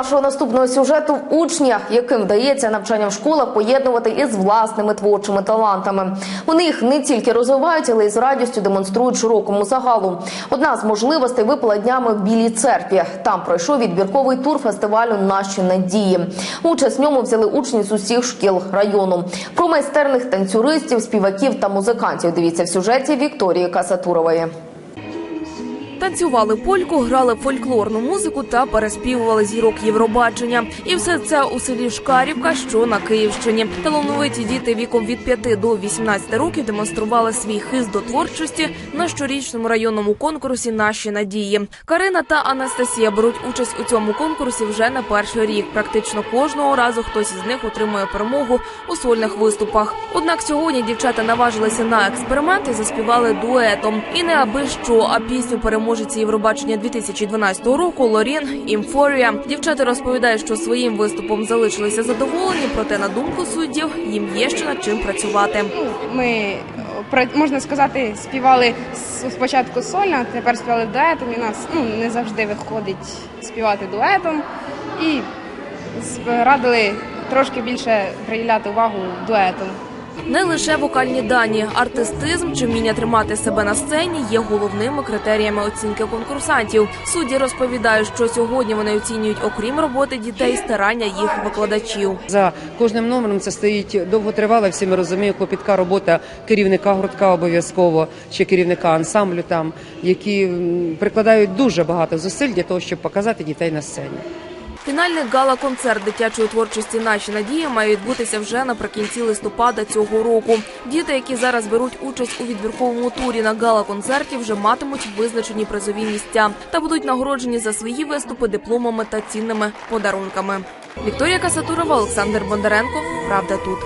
нашого наступного сюжету учня, яким вдається навчання в школах поєднувати із власними творчими талантами. Вони їх не тільки розвивають, але й з радістю демонструють широкому загалу. Одна з можливостей випала днями в Білій церкві. Там пройшов відбірковий тур фестивалю Наші надії. Участь в ньому взяли учні з усіх шкіл району. Про майстерних танцюристів, співаків та музикантів. Дивіться в сюжеті Вікторії Касатурової. Танцювали польку, грали фольклорну музику та переспівували зірок Євробачення. І все це у селі Шкарівка, що на Київщині. Талановиті діти віком від 5 до 18 років демонстрували свій хист до творчості на щорічному районному конкурсі Наші надії. Карина та Анастасія беруть участь у цьому конкурсі вже не перший рік. Практично кожного разу хтось із них отримує перемогу у сольних виступах. Однак сьогодні дівчата наважилися на експеримент і заспівали дуетом. І не аби що, а пісню переможеці Євробачення 2012 року Лорін Імфорія. Дівчата розповідають, що своїм виступом залишилися задоволені, проте на думку суддів їм є ще над чим працювати. Ми е, можна сказати, співали спочатку сольно, тепер співали дуетом. І нас ну не завжди виходить співати дуетом. І радили трошки більше приділяти увагу дуету. Не лише вокальні дані, артистизм чи вміння тримати себе на сцені є головними критеріями оцінки конкурсантів. Судді розповідають, що сьогодні вони оцінюють, окрім роботи дітей, старання їх викладачів. За кожним номером це стоїть довготривала, всі ми розуміємо, клопітка робота керівника гуртка обов'язково чи керівника ансамблю там, які прикладають дуже багато зусиль для того, щоб показати дітей на сцені. Фінальний гала-концерт дитячої творчості Наші надії має відбутися вже наприкінці листопада цього року. Діти, які зараз беруть участь у відбірковому турі на гала-концерті, вже матимуть визначені призові місця та будуть нагороджені за свої виступи дипломами та цінними подарунками. Вікторія Касатурова, Олександр Бондаренко. Правда тут.